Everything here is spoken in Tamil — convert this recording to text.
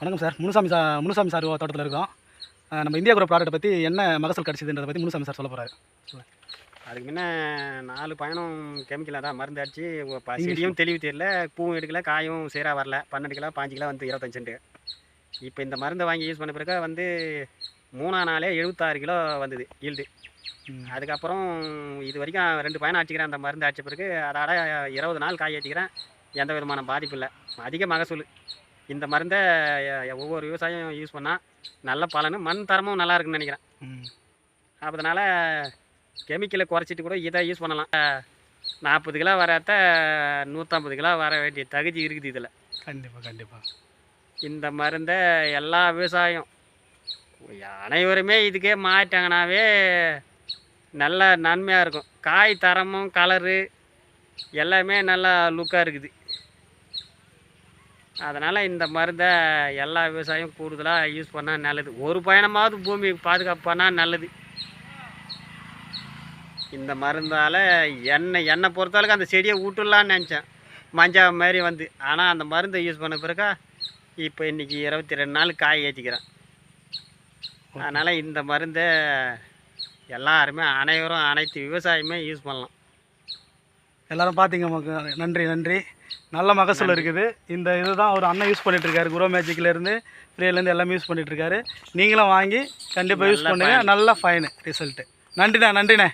வணக்கம் sir. Munusamy sir Munusamy sir தோட்டத்தில் இருக்கோம். நம்ம இந்தியா குரோ ப்ராடக்ட்டை பற்றி என்ன மகசூல் கிடச்சிதுன்றதை பற்றி முனுசாமி சார் சொல்ல போகிறாரு அதுக்கு முன்ன நாலு பயணம் கெமிக்கலாக தான் மருந்து அடிச்சு செடியும் தெளிவு தெரியல. பூவும் எடுக்கல காயும் சீராக வரல. பன்னெண்டு கிலோ பாஞ்சு கிலோ வந்து இருபத்தஞ்சு சென்ட். இப்போ இந்த மருந்தை வாங்கி யூஸ் பண்ண பிறகு வந்து மூணா நாளே எழுபத்தாறு கிலோ வந்தது ஈல்டு அதுக்கப்புறம் இது வரைக்கும் ரெண்டு பயணம் அடிச்சுக்கிறேன். அந்த மருந்து அடிச்ச பிறகு அதோட இருபது நாள் காய் ஏற்றிக்கிறேன் எந்த விதமான பாதிப்பு இல்லை. அதிக மகசூல். இந்த மருந்தை ஒவ்வொரு விவசாயம் யூஸ் பண்ணால் நல்ல பலனு மண் தரமும் நல்லா இருக்குன்னு நினைக்கிறேன். அதனால் கெமிக்கலை குறைச்சிட்டு கூட இதை யூஸ் பண்ணலாம். நாற்பது கிலோ வரத்த நூற்றம்பது கிலோ வர வேண்டிய தகுதி இருக்குது இதில். கண்டிப்பாக கண்டிப்பாக இந்த மருந்தை எல்லா விவசாயம் அனைவருமே இதுக்கே மாறிட்டாங்கனாவே நல்ல நன்மையாக இருக்கும். காய் தரமும் கலரு எல்லாமே நல்லா லுக்காக இருக்குது. அதனால் இந்த மருந்தை எல்லா விவசாயம் கூடுதலாக யூஸ் பண்ணால் நல்லது. ஒரு பயணமாவது பூமி பாதுகாப்பு பண்ணால் நல்லது. இந்த மருந்தால் எண்ணெய் எண்ணெய் பொறுத்தளவுக்கு அந்த செடியை விட்டுடலான்னு நினச்சேன். மஞ்சா மாதிரி வந்து. ஆனால் அந்த மருந்தை யூஸ் பண்ண பிறகு இப்போ இன்றைக்கி இருபத்தி ரெண்டு நாள் காய் ஏற்றிக்கிறேன் அதனால் இந்த மருந்தை எல்லாருமே அனைவரும் அனைத்து விவசாயமே யூஸ் பண்ணலாம். எல்லாரும் பார்த்தீங்க மக்க- நன்றி நன்றி. நல்ல மகசூல் இருக்குது. இந்த இதுதான் ஒரு அண்ணன் யூஸ் பண்ணிட்டு இருக்காரு குரோ மேஜிக்லேருந்து ஃப்ரீலேருந்து எல்லாமே யூஸ் பண்ணிட்டு இருக்காரு நீங்களும் வாங்கி கண்டிப்பாக யூஸ் நல்ல பண்ணுங்க. நல்ல ஃபைனு ரிசல்ட்டு நன்றிண்ணே நன்றிண்ணே.